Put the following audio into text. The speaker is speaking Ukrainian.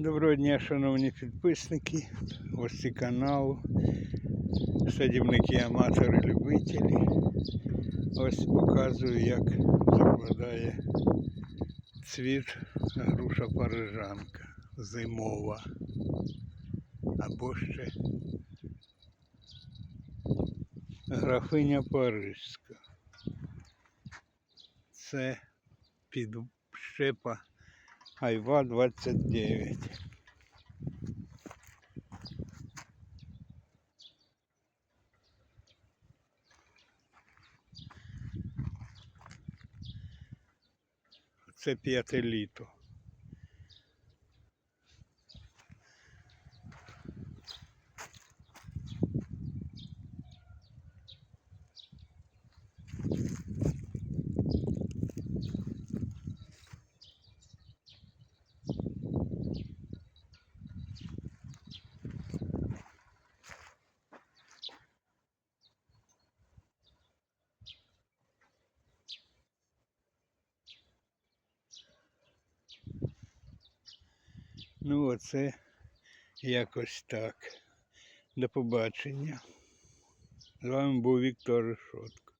Доброго дня, шановні підписники, гості каналу, садівники, аматори, любителі. Ось показую, як закладає цвіт груша парижанка зимова. Або ще графиня Парижська. Це підщепа Айва 29. Це п'яте літо. Ну, оце якось так. До побачення. З вами був Віктор Решотко.